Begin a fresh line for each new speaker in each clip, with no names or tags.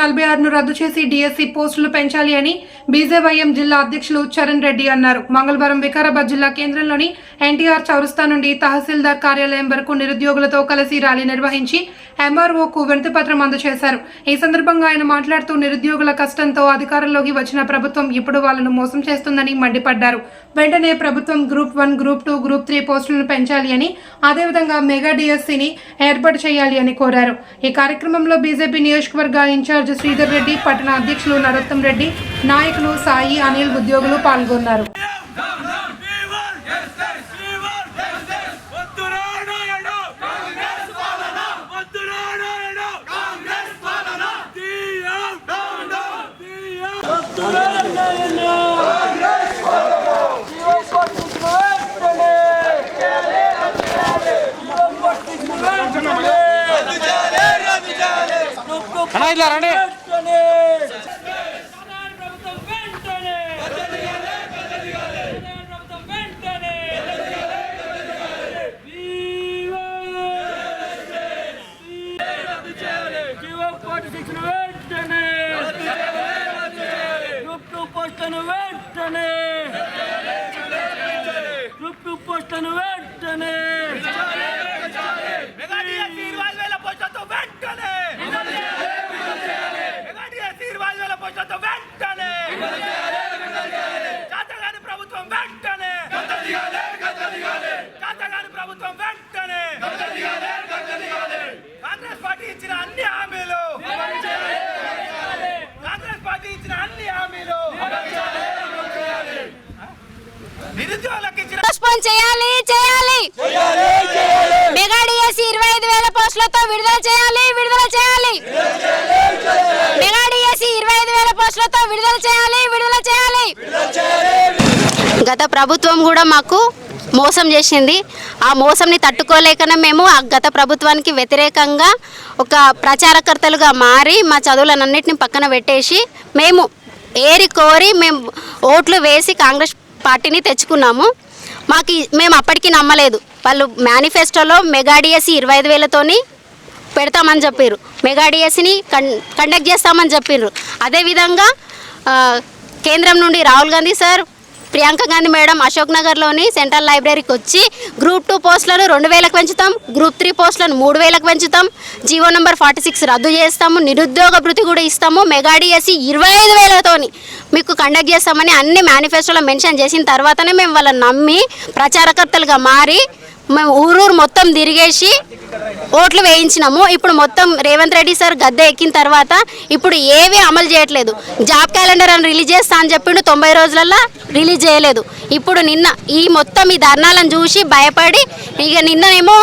నలభై ఆరును రద్దు చేసి డిఎస్సి పోస్టులు పెంచాలి అని బీజేవైఎం జిల్లా అధ్యక్షులు చరణ్ రెడ్డి అన్నారు. మంగళవారం వికారాబాద్ జిల్లా కేంద్రంలోని ఎన్టీఆర్ చౌరస్తా నుండి తహసీల్దార్ కార్యాలయం వరకు నిరుద్యోగులతో కలిసి ర్యాలీ నిర్వహించి ఎంఆర్ఓకు వినతిపత్రం అందజేశారు. ఈ సందర్భంగా ఆయన మాట్లాడుతూ నిరుద్యోగుల కష్టంతో అధికారంలోకి వచ్చిన ప్రభుత్వం ఇప్పుడు వాళ్ళను మోసం చేస్తుందని మండిపడ్డారు. వెంటనే ప్రభుత్వం group one group two group three పోస్టులను పెంచాలి అని అదేవిధంగా మెగా డిఎస్సిని ఏర్పాటు చేయాలి అని కోరారు. ఈ కార్యక్రమంలో బీజేపీ నియోజకవర్గ ఇన్ఛార్జ్ శ్రీధర్ రెడ్డి పట్టణ అధ్యక్షులు నరోత్తం రెడ్డి నాయకులు సాయి అనిల్ ఉద్యోగులు పాల్గొన్నారు.
అన్నా ఇట్లా రండి
ప్రభుత్వం వెంటనే ప్రభుత్వం వెంటనే వెంటనే గ్రూప్ టూ పోస్టులను వెంటనే గ్రూప్ టూ పోస్టులను వెంటనే
ప్రభుత్వం వెంటనే చాతగాని ప్రభుత్వం వెంటనే కాంగ్రెస్ పార్టీ ఇచ్చిన అన్ని హామీలు. కాంగ్రెస్ పార్టీ ఇచ్చిన అన్ని హామీలు. నిరుద్యోగులకు ఇచ్చిన
పోస్ట్పోన్ చేయాలి ఇరవై ఐదు వేల పోస్టులతో విడుదల చేయాలి. గత ప్రభుత్వం కూడా మాకు మోసం చేసింది. ఆ మోసంని తట్టుకోలేకనే మేము ఆ గత ప్రభుత్వానికి వ్యతిరేకంగా ఒక ప్రచారకర్తలుగా మారి మా చదువులన్నింటిని పక్కన పెట్టేసి మేము ఏరి కోరి మేము ఓట్లు వేసి కాంగ్రెస్ పార్టీని తెచ్చుకున్నాము. మాకు మేము అప్పటికి నమ్మలేదు. వాళ్ళు మేనిఫెస్టోలో మెగాడిఎస్సి ఇరవై ఐదు వేలతోని పెడతామని చెప్పారు మెగాడిఎస్సిని కన్ కండక్ట్ చేస్తామని చెప్పారు అదేవిధంగా కేంద్రం నుండి రాహుల్ గాంధీ సార్ ప్రియాంక గాంధీ మేడం అశోక్ నగర్లోని సెంట్రల్ లైబ్రరీకి వచ్చి గ్రూప్ టూ పోస్టులను రెండు వేలకు పెంచుతాం గ్రూప్ త్రీ పోస్టులను మూడు వేలకు పెంచుతాం జీవో నెంబర్ ఫార్టీ సిక్స్ రద్దు చేస్తాము నిరుద్యోగ భృతి కూడా ఇస్తాము మెగాడిఎస్సి ఇరవై ఐదు వేలతోని మీకు కండక్ట్ చేస్తామని అన్ని మేనిఫెస్టోలో మెన్షన్ చేసిన తర్వాతనే మేము వాళ్ళని నమ్మి ప్రచారకర్తలుగా మారి మేము ఊరూరు మొత్తం తిరిగేసి ఓట్లు వేయించినాము. ఇప్పుడు మొత్తం రేవంత్ రెడ్డి సార్ గద్దె ఎక్కిన తర్వాత ఇప్పుడు ఏవి అమలు చేయట్లేదు. జాబ్ క్యాలెండర్ అని రిలీజ్ చేస్తా అని చెప్పిండు తొంభై రోజులల్లో రిలీజ్ చేయలేదు. ఇప్పుడు నిన్న ఈ మొత్తం ఈ ధర్నాలను చూసి భయపడి ఇక నిన్ననేమో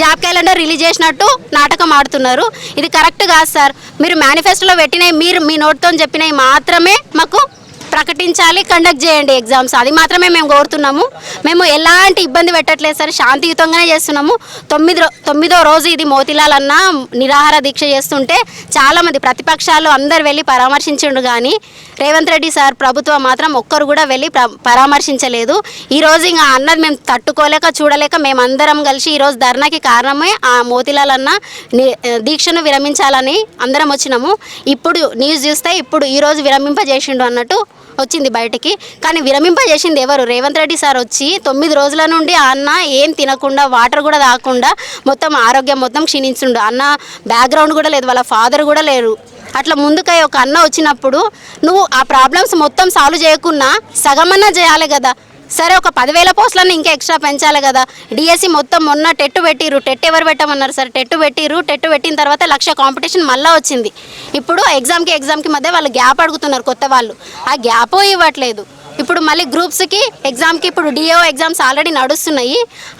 జాబ్ క్యాలెండర్ రిలీజ్ చేసినట్టు నాటకం ఆడుతున్నారు. ఇది కరెక్ట్ కాదు సార్. మీరు మేనిఫెస్టోలో పెట్టినవి మీరు మీ నోట్తో చెప్పినవి మాత్రమే మాకు ప్రకటించాలి కండక్ట్ చేయండి ఎగ్జామ్స్ అది మాత్రమే మేము కోరుతున్నాము. మేము ఎలాంటి ఇబ్బంది పెట్టట్లేదు సార్ శాంతియుతంగానే చేస్తున్నాము. తొమ్మిది తొమ్మిదో రోజు ఇది మోతిలాల్ అన్న నిరాహార దీక్ష చేస్తుంటే చాలామంది ప్రతిపక్షాలు అందరు వెళ్ళి పరామర్శించిండు కానీ రేవంత్ రెడ్డి సార్ ప్రభుత్వం మాత్రం ఒక్కరు కూడా వెళ్ళి పరామర్శించలేదు. ఈరోజు ఇంకా అన్నది మేము తట్టుకోలేక చూడలేక మేమందరం కలిసి ఈరోజు ధర్నాకి కారణమే ఆ మోతిలాల్ అన్న దీక్షను విరమించాలని అందరం వచ్చినాము. ఇప్పుడు న్యూస్ చూస్తే ఇప్పుడు ఈరోజు విరమింపజేసిండు అన్నట్టు వచ్చింది బయటికి. కానీ విరమింపజేసింది ఎవరు? రేవంత్ రెడ్డి సార్ వచ్చి తొమ్మిది రోజుల నుండి అన్న ఏం తినకుండా వాటర్ కూడా తాగకుండా మొత్తం ఆరోగ్యం మొత్తం క్షీణించుండు. అన్న బ్యాక్గ్రౌండ్ కూడా లేదు వాళ్ళ ఫాదర్ కూడా లేరు. అట్లా ముందుకై ఒక అన్న వచ్చినప్పుడు నువ్వు ఆ ప్రాబ్లమ్స్ మొత్తం సాల్వ్ చేయకున్నా సగమన్నా చేయాలి కదా. సరే ఒక పదివేల పోస్టులను ఇంకా ఎక్స్ట్రా పెంచాలి కదా. డిఎస్సి మొత్తం మొన్న టెట్టు పెట్టిర్రు. టెట్ ఎవరు పెట్టమన్నారు సార్? టెట్టు పెట్టిర్రు. టెట్టు పెట్టిన తర్వాత లక్ష కాంపిటీషన్ మళ్ళీ వచ్చింది. ఇప్పుడు ఎగ్జామ్కి ఎగ్జామ్కి మధ్య వాళ్ళు గ్యాప్ అడుగుతున్నారు కొత్త వాళ్ళు. ఆ గ్యాప్ ఇవ్వట్లేదు. ఇప్పుడు మళ్ళీ గ్రూప్స్కి ఎగ్జామ్కి ఇప్పుడు డిఓ ఎగ్జామ్స్ ఆల్రెడీ నడుస్తున్నాయి.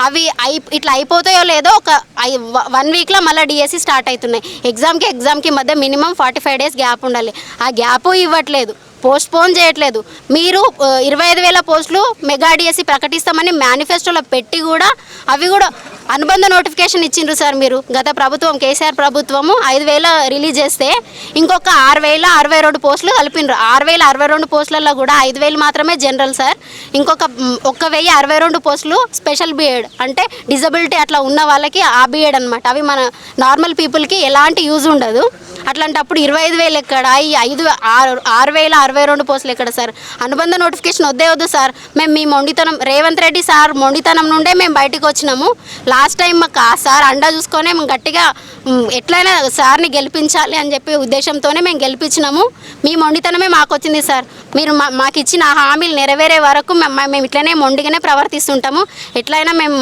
అవి అయి ఇట్లా అయిపోతాయో లేదో ఒక వన్ వీక్లో మళ్ళీ డిఎస్సి స్టార్ట్ అవుతున్నాయి. ఎగ్జామ్కి ఎగ్జామ్కి మధ్య minimum forty five days gap ఉండాలి. ఆ గ్యాప్ ఇవ్వట్లేదు. పోస్ట్ పోన్ చేయట్లేదు. మీరు ఇరవై ఐదు వేల పోస్టులు మెగా డిఎస్సి ప్రకటిస్తామని మేనిఫెస్టోలో పెట్టి కూడా అవి కూడా అనుబంధ నోటిఫికేషన్ ఇచ్చిండ్రు సార్ మీరు. గత ప్రభుత్వం కేసీఆర్ ప్రభుత్వము ఐదు వేల రిలీజ్ చేస్తే ఇంకొక ఆరు వేల అరవై రెండు పోస్టులు కలిపిండ్రు. ఆరు వేల అరవై రెండు పోస్టులలో కూడా ఐదు వేలు మాత్రమే జనరల్ సార్. ఇంకొక ఒక్క వెయ్యి అరవై రెండు పోస్టులు స్పెషల్ బిఎడ్ అంటే డిజబిలిటీ అట్లా ఉన్న వాళ్ళకి ఆ బీఎడ్ అనమాట అవి మన నార్మల్ పీపుల్కి ఎలాంటి యూజ్ ఉండదు. అట్లాంటప్పుడు ఇరవై ఐదు వేలు ఎక్కడ? ఐదు ఆరు ఆరు వేల అరవై రెండు పోస్టులు ఎక్కడ సార్. అనుబంధ నోటిఫికేషన్ వద్దే వద్దు సార్. మేము మీ మొండితనం రేవంత్ రెడ్డి సార్ మొండితనం నుండే మేము బయటకు వచ్చినాము. లాస్ట్ టైం మాకు ఆ సార్ అండా చూసుకొని మేము గట్టిగా ఎట్లయినా సార్ని గెలిపించాలి అని చెప్పి ఉద్దేశంతోనే మేము గెలిపించినాము. మీ మొండితనమే మాకు వచ్చింది సార్. మీరు మా మాకు ఇచ్చిన హామీలు నెరవేరే వరకు మేము ఇట్లనే మొండిగానే ప్రవర్తిస్తుంటాము. ఎట్లయినా మేము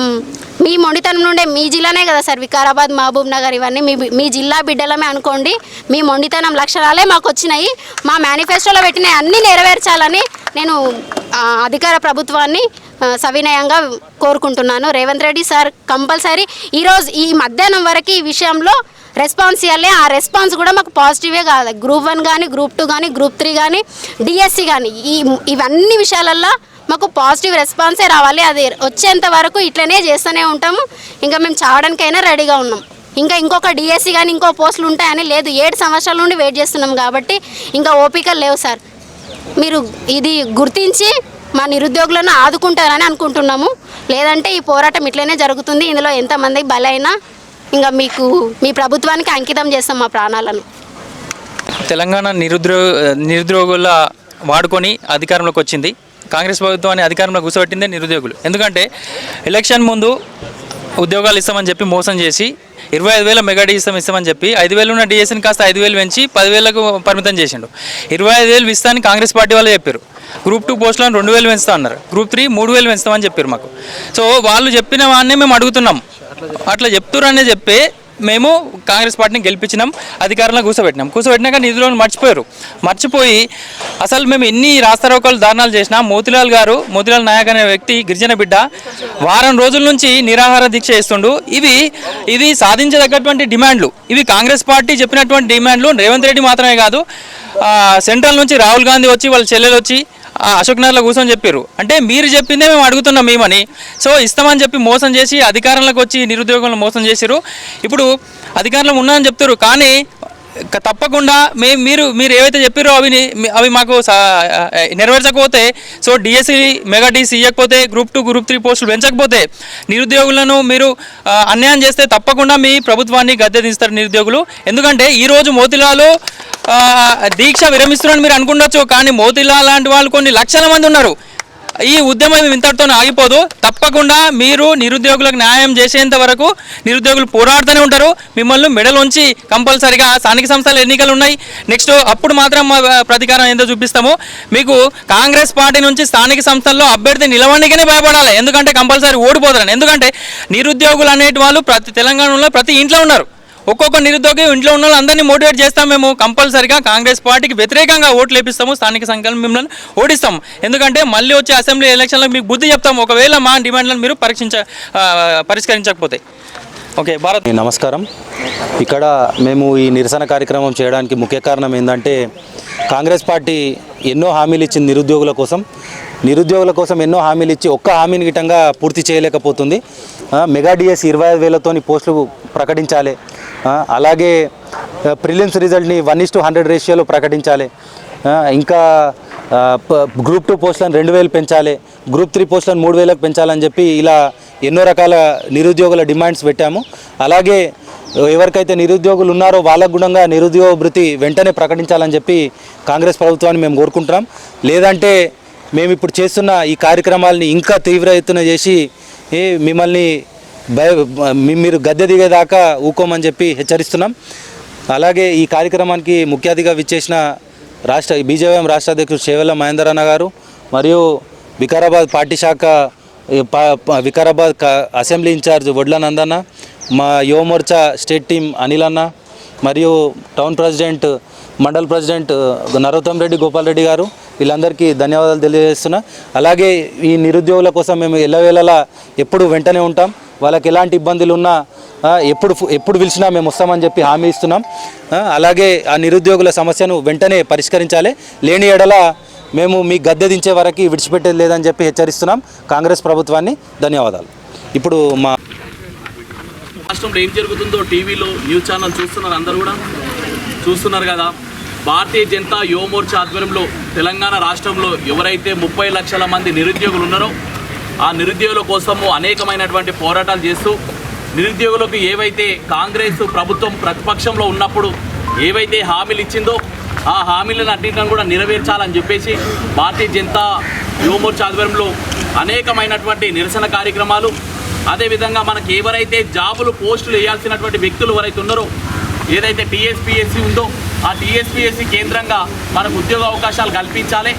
మీ మొండితనం నుండే మీ జిల్లానే కదా సార్. వికారాబాద్ మహబూబ్ నగర్ ఇవన్నీ మీ మీ జిల్లా బిడ్డలమే అనుకోండి మీ మొండితనం లక్షణాలే మాకు వచ్చినాయి మా మేనిఫెస్టోలో పెట్టిన అన్నీ నెరవేర్చాలని నేను అధికార ప్రభుత్వాన్ని సవినయంగా కోరుకుంటున్నాను. రేవంత్ రెడ్డి సార్ కంపల్సరీ ఈరోజు ఈ మధ్యాహ్నం వరకు ఈ విషయంలో రెస్పాన్స్ ఇవ్వాలి ఆ రెస్పాన్స్ కూడా మాకు పాజిటివే కాదు. గ్రూప్ వన్ కానీ గ్రూప్ టూ కానీ గ్రూప్ త్రీ కానీ డిఎస్సి కానీ ఈ ఇవన్నీ విషయాలల్లో మాకు పాజిటివ్ రెస్పాన్సే రావాలి. అది వచ్చేంత వరకు ఇట్లనే చేస్తూనే ఉంటాము. ఇంకా మేము చావడానికైనా రెడీగా ఉన్నాం. ఇంకా ఇంకొక డిఎస్సి కానీ ఇంకో పోస్టులు ఉంటాయని లేదు. ఏడు సంవత్సరాల నుండి వెయిట్ చేస్తున్నాం కాబట్టి ఇంకా ఓపికలు లేవు సార్. మీరు ఇది గుర్తించి మా నిరుద్యోగులను ఆదుకుంటారని అనుకుంటున్నాము. లేదంటే ఈ పోరాటం ఇట్లనే జరుగుతుంది. ఇందులో ఎంతమంది బలైనా ఇంకా మీకు మీ ప్రభుత్వానికి అంకితం చేస్తాం మా ప్రాణాలను.
తెలంగాణ నిరుద్రో నిరుద్యోగుల వాడుకొని అధికారంలోకి వచ్చింది. కాంగ్రెస్ ప్రభుత్వాన్ని అధికారంలో కూర్చోబెట్టిందే నిరుద్యోగులు. ఎందుకంటే ఎలక్షన్ ముందు ఉద్యోగాలు ఇస్తామని చెప్పి మోసం చేసి ఇరవై ఐదు వేల మెగా డిఎస్ఎం ఇస్తామని చెప్పి ఐదు వేలు ఉన్న డిఎస్ఎన్ కాస్త ఐదు వేలు పెంచి పదివేలకు పరిమితం చేసిండు. ఇరవై ఐదు వేలు ఇస్తామని కాంగ్రెస్ పార్టీ వాళ్ళు చెప్పారు. గ్రూప్ టూ పోస్టులను రెండు వేలు పెంచుతా అన్నారు. గ్రూప్ త్రీ మూడు వేలు పెంచుతామని చెప్పారు మాకు. సో వాళ్ళు చెప్పిన వాడినే మేము అడుగుతున్నాం. అట్లా చెప్తురనే చెప్పి మేము కాంగ్రెస్ పార్టీని గెలిపించినాం అధికారంలో కూర్చోబెట్టినాం కూర్చోబెట్టినాక నిధులను మర్చిపోయారు. మర్చిపోయి అసలు మేము ఎన్ని రాస్తారోకాలు దారుణాలు చేసినా మోతిలాల్ గారు మోతిలాల్ నాయక్ అనే వ్యక్తి గిరిజన బిడ్డ వారం రోజుల నుంచి నిరాహార దీక్ష చేస్తుండు. ఇవి ఇవి సాధించదగ్గటువంటి డిమాండ్లు. ఇవి కాంగ్రెస్ పార్టీ చెప్పినటువంటి డిమాండ్లు రేవంత్ రెడ్డి మాత్రమే కాదు సెంట్రల్ నుంచి రాహుల్ గాంధీ వచ్చి వాళ్ళ చెల్లెలు వచ్చి అశోక్ నగర్లో కూర్చొని చెప్పారు అంటే మీరు చెప్పిందే మేము అడుగుతున్నాం మేమని. సో ఇస్తామని చెప్పి మోసం చేసి అధికారంలోకి వచ్చి నిరుద్యోగంలో మోసం చేశారు ఇప్పుడు అధికారంలో ఉన్నామని చెప్తారు కానీ తప్పకుండా మేము మీరు మీరు ఏవైతే చెప్పారో అవి అవి మాకు సా- నెరవేర్చకపోతే సో డిఎస్సి మెగా డిఎస్సి ఇవ్వకపోతే గ్రూప్ టూ గ్రూప్ త్రీ పోస్టులు పెంచకపోతే నిరుద్యోగులను మీరు అన్యాయం చేస్తే తప్పకుండా మీ ప్రభుత్వాన్ని గద్దె దిస్తారు నిరుద్యోగులు. ఎందుకంటే ఈరోజు మోతిలాలు దీక్ష విరమిస్తున్నారని మీరు అనుకుండొచ్చు కానీ మోతిలాల్ లాంటి వాళ్ళు కొన్ని లక్షల మంది ఉన్నారు. ఈ ఉద్యమం ఇంతటితో ఆగిపోదు. తప్పకుండా మీరు నిరుద్యోగులకు న్యాయం చేసేంత వరకు నిరుద్యోగులు పోరాడుతూనే ఉంటారు. మిమ్మల్ని మెడల్ ఉంచి కంపల్సరిగా స్థానిక సంస్థల ఎన్నికలు ఉన్నాయి. నెక్స్ట్ అప్పుడు మాత్రం మా ప్రతీకారం ఏందో చూపిస్తాము. మీకు కాంగ్రెస్ పార్టీ నుంచి స్థానిక సంస్థల్లో అభ్యర్థి నిలవడానికనే భయపడాలి. ఎందుకంటే కంపల్సరీ ఓడిపోతారని. ఎందుకంటే నిరుద్యోగులు అనేటి వాళ్ళు ప్రతి తెలంగాణలో ప్రతి ఇంట్లో ఉన్నారు. ఒక్కొక్క నిరుద్యోగి ఇంట్లో ఉన్న వాళ్ళందరినీ మోటివేట్ చేస్తాం మేము కంపల్సరిగా. కాంగ్రెస్ పార్టీకి వ్యతిరేకంగా ఓట్లు వేపిస్తాము స్థానిక సంఘాలను మిమ్మల్ని ఓడిస్తాం ఎందుకంటే మళ్ళీ వచ్చే అసెంబ్లీ ఎలక్షన్లో మీకు బుద్ధి చెప్తాం ఒకవేళ మా డిమాండ్లను మీరు పరీక్షించ పరిష్కరించకపోతే. ఓకే భారత్.
నమస్కారం. ఇక్కడ మేము ఈ నిరసన కార్యక్రమం చేయడానికి ముఖ్య కారణం ఏంటంటే కాంగ్రెస్ పార్టీ ఎన్నో హామీలు ఇచ్చింది నిరుద్యోగుల కోసం నిరుద్యోగుల కోసం ఎన్నో హామీలు ఇచ్చి ఒక్క హామీని గిటంగా పూర్తి చేయలేకపోతుంది. మెగా డిఎస్ ఇరవై ఐదు వేలతోని పోస్టులు ప్రకటించాలి. అలాగే ప్రిలిమ్స్ రిజల్ట్ని వన్ ఇస్ టు హండ్రెడ్ రేషియోలో ప్రకటించాలి. ఇంకా గ్రూప్ టూ పోస్టులను రెండు వేలు పెంచాలి. గ్రూప్ త్రీ పోస్టులను మూడు వేలకు పెంచాలని చెప్పి ఇలా ఎన్నో రకాల నిరుద్యోగుల డిమాండ్స్ పెట్టాము. అలాగే ఎవరికైతే నిరుద్యోగులు ఉన్నారో వాళ్ళకు గుణంగా నిరుద్యోగ వృత్తి వెంటనే ప్రకటించాలని చెప్పి కాంగ్రెస్ ప్రభుత్వాన్ని మేము కోరుకుంటున్నాం. లేదంటే మేము ఇప్పుడు చేస్తున్న ఈ కార్యక్రమాలని ఇంకా తీవ్ర ఎత్తున చేసి ఏ మిమ్మల్ని భయ మీరు గద్దె దిగేదాకా ఊకోమని చెప్పి హెచ్చరిస్తున్నాం. అలాగే ఈ కార్యక్రమానికి ముఖ్య అతిథిగా విచ్చేసిన రాష్ట్ర బీజేపీ రాష్ట్ర అధ్యక్షుడు చేవెళ్ళ మహేందరన్న అన్న గారు మరియు వికారాబాద్ పార్టీ శాఖ వికారాబాద్ అసెంబ్లీ ఇన్ఛార్జ్ వడ్ల నందన్న మా యువమోర్చా స్టేట్ టీం అనిల్ అన్న మరియు town president mandal president Narottam Reddy Gopal Reddy గారు వీళ్ళందరికీ ధన్యవాదాలు తెలియజేస్తున్నా. అలాగే ఈ నిరుద్యోగుల కోసం మేము ఎల్లవేళలా ఎప్పుడు వెంటనే ఉంటాం. వాళ్ళకి ఎలాంటి ఇబ్బందులు ఉన్నా ఎప్పుడు ఎప్పుడు పిలిచినా మేము వస్తామని చెప్పి హామీ ఇస్తున్నాం. అలాగే ఆ నిరుద్యోగుల సమస్యను వెంటనే పరిష్కరించాలి. లేని ఎడల మేము మీ గద్దె దించే వరకు విడిచిపెట్టేది లేదని చెప్పి హెచ్చరిస్తున్నాం. కాంగ్రెస్ ప్రభుత్వాన్ని ధన్యవాదాలు. ఇప్పుడు మా
రాష్ట్రంలో ఏం జరుగుతుందో టీవీలో న్యూస్ ఛానల్ చూస్తున్నారు అందరూ కూడా. చూస్తున్నారు కదా. భారతీయ జనతా యువమోర్చా ఆధ్వర్యంలో తెలంగాణ రాష్ట్రంలో ఎవరైతే ముప్పై లక్షల మంది నిరుద్యోగులు ఉన్నారో ఆ నిరుద్యోగుల కోసము అనేకమైనటువంటి పోరాటాలు చేస్తూ నిరుద్యోగులకు ఏవైతే కాంగ్రెస్ ప్రభుత్వం ప్రతిపక్షంలో ఉన్నప్పుడు ఏవైతే హామీలు ఇచ్చిందో ఆ హామీలను అన్నింటిని కూడా నెరవేర్చాలని చెప్పేసి భారతీయ జనతా యువమోర్చా ఆధ్వర్యంలో అనేకమైనటువంటి నిరసన కార్యక్రమాలు అదేవిధంగా మనకి ఎవరైతే జాబులు పోస్టులు వేయాల్సినటువంటి వ్యక్తులు ఎవరైతే ఉన్నారో ఏదైతే టీఎస్పీఎస్సీ ఉందో ఆ టీఎస్పీఎస్సీ కేంద్రంగా మనకు ఉద్యోగ అవకాశాలు కల్పించాలి.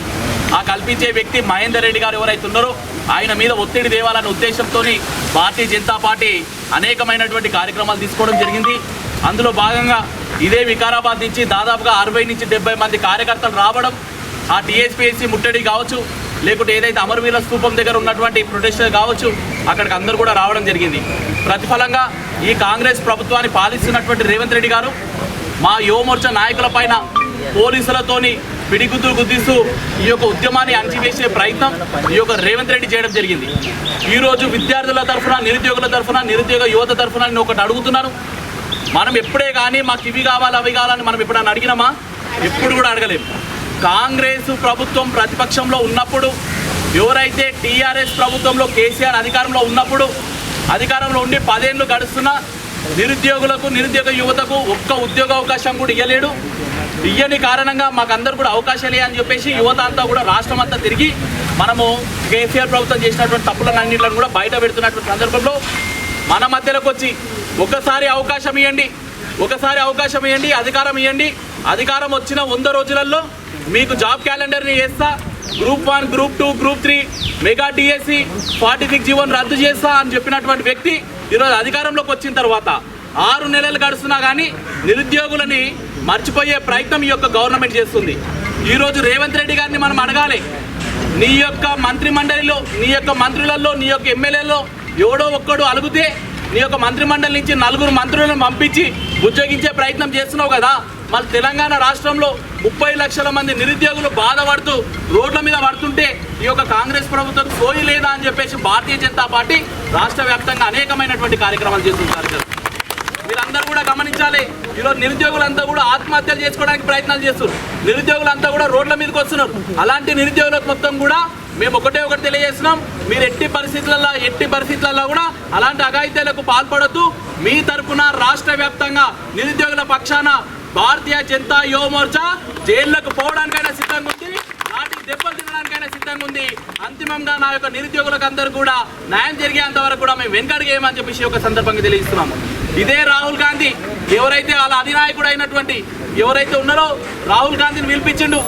ఆ కల్పించే వ్యక్తి మహేందర్ రెడ్డి గారు ఎవరైతే ఉన్నారో ఆయన మీద ఒత్తిడి తేవాలనే ఉద్దేశంతో భారతీయ జనతా పార్టీ అనేకమైనటువంటి కార్యక్రమాలు తీసుకోవడం జరిగింది. అందులో భాగంగా ఇదే వికారాబాద్ నుంచి దాదాపుగా అరవై నుంచి డెబ్బై మంది కార్యకర్తలు రావడం ఆ టీఎస్పీఎస్సీ ముట్టడి కావచ్చు లేకుంటే ఏదైతే అమరవీర స్తూపం దగ్గర ఉన్నటువంటి ప్రొటెస్టర్ కావచ్చు అక్కడికి అందరూ కూడా రావడం జరిగింది. ప్రతిఫలంగా ఈ కాంగ్రెస్ ప్రభుత్వాన్ని పాలిస్తున్నటువంటి రేవంత్ రెడ్డి గారు మా యువమోర్చా నాయకుల పైన పోలీసులతోని పిడిగుద్దులు గుద్దిస్తూ ఈ యొక్క ఉద్యమాన్ని అణచివేసే ప్రయత్నం ఈ యొక్క రేవంత్ రెడ్డి చేయడం జరిగింది. ఈరోజు విద్యార్థుల తరఫున నిరుద్యోగుల తరఫున నిరుద్యోగ యువత తరఫున నేను ఒకటి అడుగుతున్నాను మనం ఎప్పుడే కానీ మాకు ఇవి కావాలి అవి కావాలని మనం ఎప్పుడైనా అడిగినామా? ఎప్పుడు కూడా అడగలేము. కాంగ్రెస్ ప్రభుత్వం ప్రతిపక్షంలో ఉన్నప్పుడు ఎవరైతే టీఆర్ఎస్ ప్రభుత్వంలో కేసీఆర్ అధికారంలో ఉన్నప్పుడు అధికారంలో ఉండి పదేళ్ళు గడుస్తున్న నిరుద్యోగులకు నిరుద్యోగ యువతకు ఒక్క ఉద్యోగ అవకాశం కూడా ఇవ్వలేడు ఇయ్యని కారణంగా మాకందరూ కూడా అవకాశాలే అని చెప్పేసి యువత అంతా కూడా రాష్ట్రం అంతా తిరిగి మనము కేసీఆర్ ప్రభుత్వం చేసినటువంటి తప్పులన్నింటిని కూడా బయట పెడుతున్నటువంటి సందర్భంలో మన మధ్యలోకి వచ్చి ఒకసారి అవకాశం ఇవ్వండి ఒకసారి అవకాశం ఇవ్వండి అధికారం ఇవ్వండి అధికారం వచ్చిన వంద రోజులలో మీకు జాబ్ క్యాలెండర్ని వేస్తా group one group two group three mega DSC forty six Jeevan రద్దు చేస్తా అని చెప్పినటువంటి వ్యక్తి ఈరోజు అధికారంలోకి వచ్చిన తర్వాత ఆరు నెలలు గడుస్తున్నా కానీ నిరుద్యోగులని మర్చిపోయే ప్రయత్నం ఈ యొక్క గవర్నమెంట్ చేస్తుంది. ఈరోజు రేవంత్ రెడ్డి గారిని మనం అడగాలి. నీ యొక్క మంత్రి మండలిలో నీ యొక్క మంత్రులలో నీ యొక్క ఎమ్మెల్యేలో ఎవడో ఒక్కడు అలుగుతే నీ యొక్క మంత్రి మండలి నుంచి నలుగురు మంత్రులను పంపించి ఉద్యోగించే ప్రయత్నం చేస్తున్నావు కదా. మన తెలంగాణ రాష్ట్రంలో ముప్పై లక్షల మంది నిరుద్యోగులు బాధపడుతూ రోడ్ల మీద పడుతుంటే ఈ యొక్క కాంగ్రెస్ ప్రభుత్వం సోయి లేదా అని చెప్పేసి భారతీయ జనతా పార్టీ రాష్ట్ర వ్యాప్తంగా అనేకమైనటువంటి కార్యక్రమాలు చేస్తుంటారు కదా. మీరందరూ కూడా గమనించాలి. ఈరోజు నిరుద్యోగులంతా కూడా ఆత్మహత్యలు చేసుకోవడానికి ప్రయత్నాలు చేస్తున్నారు. నిరుద్యోగులంతా కూడా రోడ్ల మీదకి వస్తున్నారు. అలాంటి నిరుద్యోగులకు మొత్తం కూడా మేము ఒకటే ఒకటి తెలియజేస్తున్నాం. మీరు ఎట్టి పరిస్థితులలో ఎట్టి పరిస్థితులలో కూడా అలాంటి అఘాయిత్యాలకు పాల్పడద్దు. మీ తరపున రాష్ట్ర వ్యాప్తంగా నిరుద్యోగుల పక్షాన భారతీయ జనతా యువ మోర్చా జైళ్ళకు పోవడానికైనా సిద్ధంగా ఉంది నాటి దెబ్బలు తినడానికైనా సిద్ధంగా ఉంది. అంతిమంగా నా యొక్క నిరుద్యోగులకు అందరూ కూడా న్యాయం జరిగేంత వరకు కూడా మేము వెనకడిగేయమని చెప్పేసి ఒక యొక్క సందర్భంగా తెలియజేస్తున్నాము. ఇదే రాహుల్ గాంధీ ఎవరైతే వాళ్ళ అధినాయకుడు అయినటువంటి ఎవరైతే ఉన్నారో రాహుల్ గాంధీని పిలిపించిండు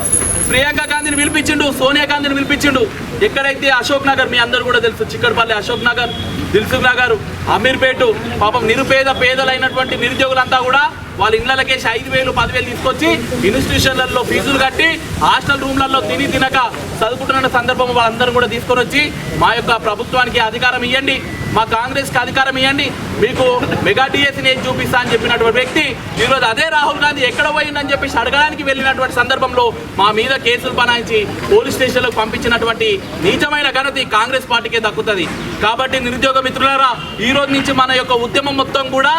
ప్రియాంక గాంధీని పిలిపించిండు సోనియా గాంధీని పిలిపించిండు. ఎక్కడైతే అశోక్ నగర్ మీ అందరు కూడా తెలుసు చిక్కడపల్లి అశోక్ నగర్ దిల్సుఖ్ నగర్ అమీర్పేట పాపం నిరుపేద పేదలైనటువంటి నిరుద్యోగులంతా కూడా వాళ్ళ ఇళ్ళకేసి ఐదు వేలు పదివేలు తీసుకొచ్చి ఇన్స్టిట్యూషన్లలో ఫీజులు కట్టి హాస్టల్ రూమ్లలో తిని తినక చదువుకుంటున్న సందర్భం వాళ్ళందరూ కూడా తీసుకొని వచ్చి మా యొక్క ప్రభుత్వానికి అధికారం ఇవ్వండి మా కాంగ్రెస్కి అధికారం ఇవ్వండి మీకు మెగా డిఎస్సి నేను చూపిస్తా అని చెప్పినటువంటి వ్యక్తి ఈరోజు అదే రాహుల్ గాంధీ ఎక్కడ పోయిందని చెప్పేసి అడగడానికి వెళ్ళినటువంటి సందర్భంలో మా మీద కేసులు బనాయించి పోలీస్ స్టేషన్లకు పంపించినటువంటి నీచమైన ఘనత ఈ కాంగ్రెస్ పార్టీకే దక్కుతుంది. కాబట్టి నిరుద్యోగ మిత్రులారా ఈరోజు నుంచి మన యొక్క ఉద్యమం మొత్తం కూడా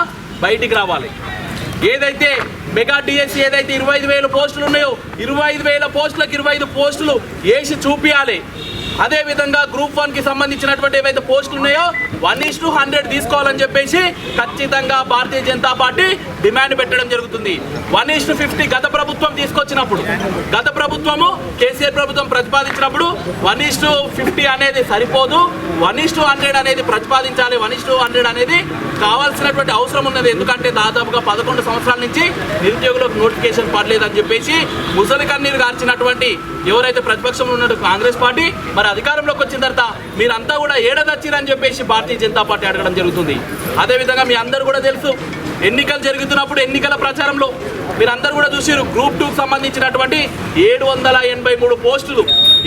బయటికి రావాలి. ఏదైతే మెగా డిఎస్సి ఏదైతే ఇరవై ఐదు వేల పోస్టులు ఉన్నాయో ఇరవై ఐదు వేల పోస్టులకు ఇరవై ఐదు పోస్టులు వేసి చూపించాలి అదే విధంగా గ్రూప్ వన్కి సంబంధించినటువంటి ఏవైతే పోస్టులు ఉన్నాయో వన్ ఇస్ టు హండ్రెడ్ తీసుకోవాలని చెప్పేసి ఖచ్చితంగా భారతీయ జనతా పార్టీ డిమాండ్ పెట్టడం జరుగుతుంది. వన్ ఇస్ టు ఫిఫ్టీ గత ప్రభుత్వం తీసుకొచ్చినప్పుడు గత ప్రభుత్వము కేసీఆర్ ప్రభుత్వం ప్రతిపాదించినప్పుడు వన్ ఈస్ టు ఫిఫ్టీ అనేది సరిపోదు వన్ ఈస్ టు హండ్రెడ్ అనేది ప్రతిపాదించాలి వన్ ఇస్ టు హండ్రెడ్ అనేది కావాల్సినటువంటి అవసరం ఉన్నది. ఎందుకంటే దాదాపుగా పదకొండు సంవత్సరాల నుంచి నిరుద్యోగులకు నోటిఫికేషన్ పడలేదని చెప్పేసి ముసలి కన్నీరు గార్చినటువంటి ఎవరైతే ప్రతిపక్షంలో ఉన్నట్టు కాంగ్రెస్ పార్టీ మరి అధికారంలోకి వచ్చిన తర్వాత మీరంతా కూడా ఏడదచ్చిరని చెప్పేసి భారతీయ జనతా పార్టీ అడగడం జరుగుతుంది. అదేవిధంగా మీ అందరూ కూడా తెలుసు ఎన్నికలు జరుగుతున్నప్పుడు ఎన్నికల ప్రచారంలో మీరందరూ కూడా చూసారు గ్రూప్ టూకి సంబంధించినటువంటి ఏడు వందల ఎనభై మూడు పోస్టులు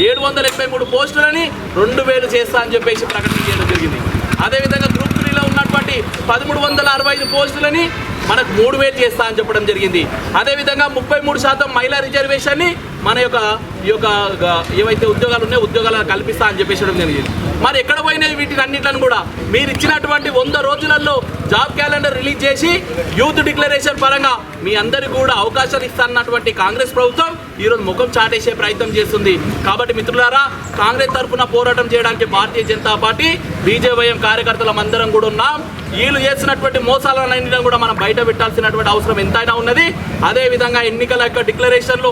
ఏడు వందల ఎనభై మూడు పోస్టులని రెండు వేలు చేస్తా అని చెప్పేసి ప్రకటన చేయడం జరిగింది. అదేవిధంగా గ్రూప్ త్రీలో ఉన్నటువంటి పదమూడు వందల అరవై ఐదు పోస్టులని మనకు మూడు వేలు చేస్తా అని చెప్పడం జరిగింది. అదేవిధంగా ముప్పై మూడు శాతం మహిళా రిజర్వేషన్ని మన యొక్క ఈ యొక్క ఏవైతే ఉద్యోగాలు ఉన్నాయో ఉద్యోగాలను కల్పిస్తా అని చెప్పేసి జరిగింది మరి ఎక్కడ పోయినాయి వీటిని అన్నింటిని కూడా? మీరు ఇచ్చినటువంటి వంద రోజులలో జాబ్ క్యాలెండర్ రిలీజ్ చేసి యూత్ డిక్లరేషన్ పరంగా మీ అందరికీ కూడా అవకాశాలు ఇస్తానన్నటువంటి కాంగ్రెస్ ప్రభుత్వం ఈరోజు ముఖం చాటేసే ప్రయత్నం చేస్తుంది. కాబట్టి మిత్రులారా కాంగ్రెస్ తరఫున పోరాటం చేయడానికి భారతీయ జనతా పార్టీ బీజేవైఎం కార్యకర్తలం అందరం కూడా ఉన్నాం. వీళ్ళు చేసినటువంటి మోసాలన్నింటినీ కూడా మనం బయట పెట్టాల్సినటువంటి అవసరం ఎంతైనా ఉన్నది. అదే విధంగా ఎన్నికల యొక్క డిక్లరేషన్లు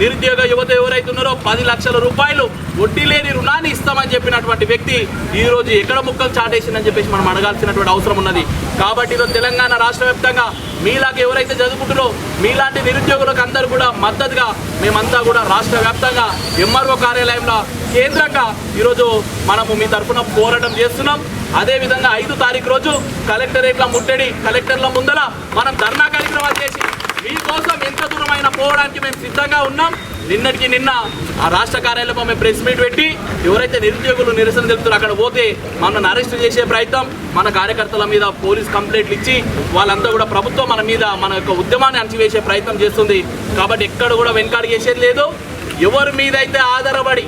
నిరుద్యోగ యువత ఎవరైతే ఉన్నారో పది లక్షల రూపాయలు వడ్డీ లేని రుణాన్ని ఇస్తామని చెప్పినటువంటి వ్యక్తి ఈరోజు ఎక్కడ ముక్కలు చాటేసిందని చెప్పేసి మనం అడగాల్సినటువంటి అవసరం ఉన్నది. కాబట్టి ఈరోజు తెలంగాణ రాష్ట్ర వ్యాప్తంగా మీలాగా ఎవరైతే చదువుకుంటారో మీలాంటి నిరుద్యోగులకు అందరూ కూడా మద్దతుగా మేమంతా కూడా రాష్ట్ర వ్యాప్తంగా ఎంఆర్ఓ కార్యాలయంలో కేంద్రంగా ఈరోజు మనము మీ తరఫున పోరాటం చేస్తున్నాం. అదేవిధంగా ఐదు తారీఖు రోజు కలెక్టరేట్ల ముట్టడి కలెక్టర్ల ముందర మనం ధర్నా కార్యక్రమాలు చేసి మీకోసం ఎంత దూరమైన పోవడానికి మేము సిద్ధంగా ఉన్నాం. నిన్నటికి నిన్న ఆ రాష్ట్ర కార్యాలయంలో మేము ప్రెస్ మీట్ పెట్టి ఎవరైతే నిరుద్యోగులు నిరసన తెలుపుతారో అక్కడ పోతే మనల్ని అరెస్ట్ చేసే ప్రయత్నం మన కార్యకర్తల మీద పోలీస్ కంప్లైంట్లు ఇచ్చి వాళ్ళంతా కూడా ప్రభుత్వం మన మీద మన యొక్క ఉద్యమాన్ని అణచివేసే ప్రయత్నం చేస్తుంది. కాబట్టి ఎక్కడ కూడా వెనకాడి చేసేది లేదు. ఎవరి మీద అయితే ఆధారపడి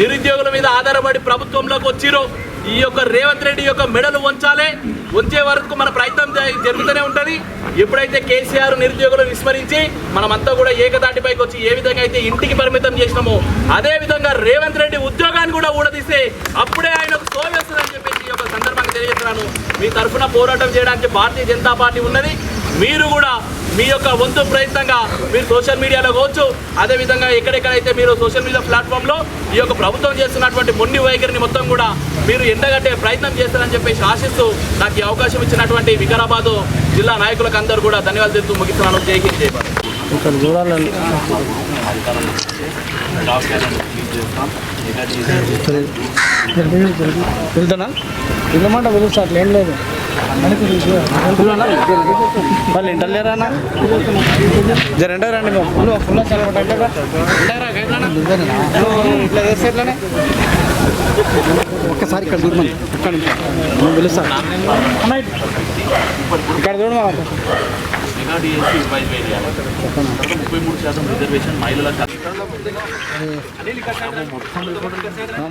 నిరుద్యోగుల మీద ఆధారపడి ప్రభుత్వంలోకి వచ్చిరో ఈ యొక్క రేవంత్ రెడ్డి యొక్క మెడలు వంచాలి వంచే వరకు మన ప్రయత్నం జ- జరుగుతూనే ఉంటుంది. ఎప్పుడైతే కేసీఆర్ నిరుద్యోగులను విస్మరించి మనమంతా కూడా ఏకతాటిపైకి వచ్చి ఏ విధంగా అయితే ఇంటికి పరిమితం చేసినామో అదే విధంగా రేవంత్ రెడ్డి ఉద్యోగాన్ని కూడా ఊడదీస్తే అప్పుడే ఆయనకు సోవేస్తుందని చెప్పేసి ఈ యొక్క సందర్భంగా తెలియజేస్తున్నాను. మీ తరఫున పోరాటం చేయడానికి భారతీయ జనతా పార్టీ ఉన్నది. మీరు కూడా మీ యొక్క వంతు ప్రయత్నంగా మీరు సోషల్ మీడియాలో కావచ్చు అదేవిధంగా ఎక్కడెక్కడైతే మీరు సోషల్ మీడియా ప్లాట్ఫామ్లో ఈ యొక్క ప్రభుత్వం చేస్తున్నటువంటి మొండి వైఖరిని మొత్తం కూడా మీరు ఎండగట్టే ప్రయత్నం చేస్తారని చెప్పేసి ఆశిస్తూ నాకు ఈ అవకాశం ఇచ్చినటువంటి వికారాబాద్ జిల్లా నాయకులకు అందరూ కూడా ధన్యవాదాలు తెలుపుతూ ముగిస్తున్నాను జై హింద్ జై భారత్
ఇక్కడ చూడాలని వెళ్తానా వెళ్ళమంట పిలుస్తా అట్లా ఏం లేదు. వాళ్ళు ఇంటర్ లేరా అన్న? జర ఎంటర్ రండి ఫుల్ ఫుల్ ఇట్లా చేస్తే ఎట్లానే ఒక్కసారి ఇక్కడ చూడమని. నిమిషం నేను పిలుస్తా. అన్న, ఇక్కడ చూడమా
మెగా డిఎస్సీ రివైజ్ చేయాలి ముప్పై మూడు శాతం రిజర్వేషన్ మహిళలకు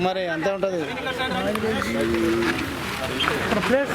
మరి అంతే ఉంటుంది. Complet